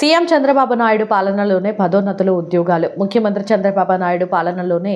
CM Chandrababu Naidu పాలనలోనే పదోన్నతులు ఉద్యోగాలు. ముఖ్యమంత్రి చంద్రబాబు నాయుడు పాలనలోనే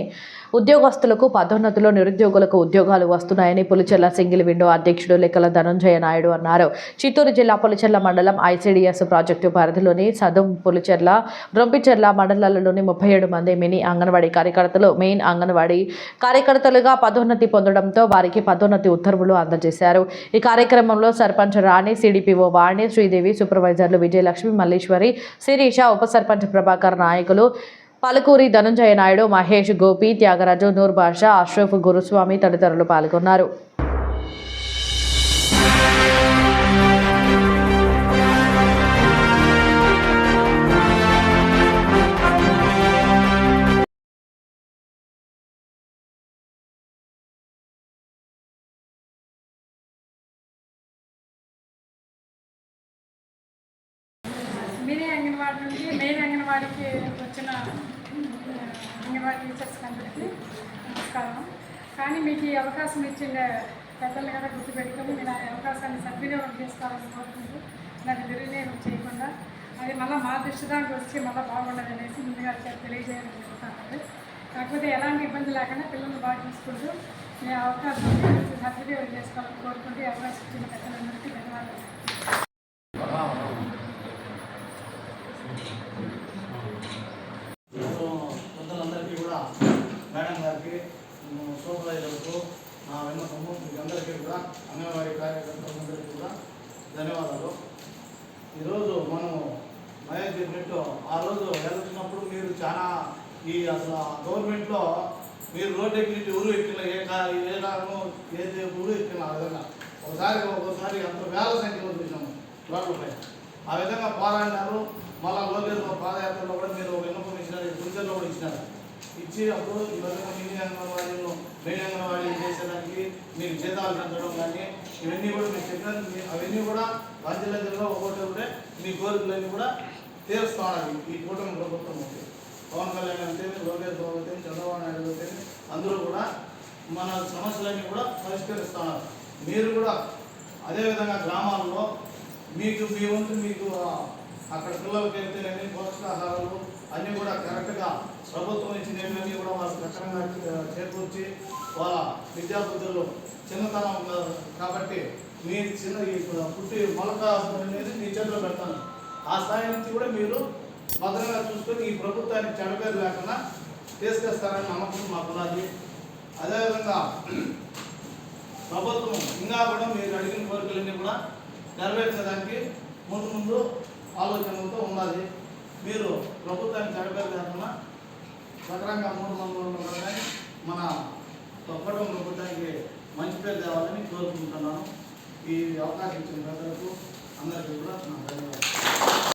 ఉద్యోగస్తులకు పదోన్నతులు నిరుద్యోగులకు ఉద్యోగాలు వస్తున్నాయని పులిచెర్ల సింగిల్ విండో అధ్యక్షుడు లెక్కల ధనంజయ నాయుడు అన్నారు. చిత్తూరు జిల్లా పులిచెర్ల మండలం ఐసీడీఎస్ ప్రాజెక్టు పరిధిలోని సదుం పులిచెర్ల రొంపిచెర్ల మండలాలలోని ముప్పై ఏడు మంది మినీ అంగన్వాడీ కార్యకర్తలు మెయిన్ అంగన్వాడీ కార్యకర్తలుగా పదోన్నతి పొందడంతో వారికి పదోన్నతి ఉత్తర్వులు అందజేశారు. ఈ కార్యక్రమంలో సర్పంచ్ రాణి సిడిపిఓ వాణి శ్రీదేవి సూపర్వైజర్లు విజయలక్ష్మి మల్లీశ్వరి శిరీష ఉప సర్పంచ్ ప్రభాకర్ నాయకులు పలుకూరి ధనంజయ నాయుడు మహేష్ గోపి త్యాగరాజు నూర్ బాషా అష్రఫ్ గురుస్వామి తదితరులు పాల్గొన్నారు. మీరే అంగన్వాడి నుండి అంగన్వాడీకి వచ్చిన ఆ, అంగన్వాడీ టీచర్స్ అందరికీ నమస్కారం. కానీ మీకు ఈ అవకాశం ఇచ్చిన పెద్దలు కదా గుర్తుపెట్టుకొని మీరు ఆ అవకాశాన్ని సద్వినియోగం చేసుకోవాలని కోరుకుంటూ దాన్ని దుర్వినియోగం చేయకుండా అది మళ్ళీ మా దృష్టి దానికి వచ్చి మళ్ళీ బాగుండదు అనేసి ముందుగా తెలియజేయాలని తెలియజేయడం కాకపోతే ఎలాంటి ఇబ్బంది లేకుండా పిల్లల్ని బాగా చూసుకుంటూ నేను అవకాశం సద్వినియోగం చేసుకోవాలని కోరుకుంటూ అవకాశం ఇచ్చిన పెద్దలందరికీ ధన్యవాదాలు పెద్దలందరికీ కూడా మేడం గారికి ఉమ్, సూపర్వైజర్లకు నా విన్నపము మీకు అందరికీ కూడా అంగన్వాడీ కార్యకర్తలందరికీ కూడా ధన్యవాదాలు. ఈరోజు మనము మహేష్ చెప్పినట్టు ఆ రోజు వెళ్తున్నప్పుడు మీరు చాలా ఈ అసలు గవర్నమెంట్లో మీరు రోడ్డు ఎక్కినట్టు ఊరు ఎక్కిన ఏ కా- ఏ కారణం ఏది ఊరు ఎక్కిన ఆ విధంగా ఒకసారి ఒకసారి అంత వేల సంఖ్యలో చూసాము. రోడ్లపై ఆ విధంగా పోరాడినారు. మళ్ళా లోకేశ్వర పాదయాత్రలో కూడా మీరు ఇచ్చి అప్పుడు ఈ మినీ అంగన్వాడీలు మెయిన్ అంగన్వాడీ చేసేదానికి మీకు జీతాలు పెంచడం కానీ ఇవన్నీ కూడా మీరు చెప్పిన మీ- అవన్నీ కూడా రాజ్యాల జిల్లా ఒక్కొక్కటి ఉంటే మీ కోరికలన్నీ కూడా తీరుస్తున్నారు ఈ కూటమి ప్రభుత్వం ఉంది. పవన్ కళ్యాణ్ అంటే లోకేష్ బాబు అయితే చంద్రబాబు నాయుడు అయితే అందరూ కూడా మన సమస్యలన్నీ కూడా పరిష్కరిస్తున్నారు. మీరు కూడా అదేవిధంగా గ్రామాల్లో మీకు మీ వంతు మీకు అక్కడ పిల్లలకి అయితే పోషకాహారాలు అన్నీ కూడా కరెక్ట్గా ప్రభుత్వం ఇచ్చినవన్నీ కూడా వాళ్ళు సక్రమంగా చేకూర్చి వాళ్ళ విద్యాబుద్ధులు చిన్నతనం కాబట్టి మీ చిన్న ఈ పుట్టి మొలక అనేది మీ చేతిలో పెడతాను. ఆ స్థాయి నుంచి కూడా మీరు భద్రంగా చూసుకొని ఈ ప్రభుత్వానికి చెడపేరు లేకుండా తీసుకొస్తారని నమ్మకం మా మాకున్నది అదేవిధంగా ప్రభుత్వం ఇంకా కూడా మీరు అడిగిన కోరికలన్నీ కూడా నెరవేర్చడానికి ముందు ముందు ఆలోచనలతో ఉన్నది. మీరు ప్రభుత్వానికి గడపేరు లేకుండా సక్రంగా మూడు మందులు ఉండాలని మన కుటుంబ ప్రభుత్వానికి మంచి పేరు తేవాలని కోరుకుంటున్నాను. ఈ అవకాశం ఇచ్చిన ప్రజలకు అందరికీ కూడా నా ధన్యవాదాలు.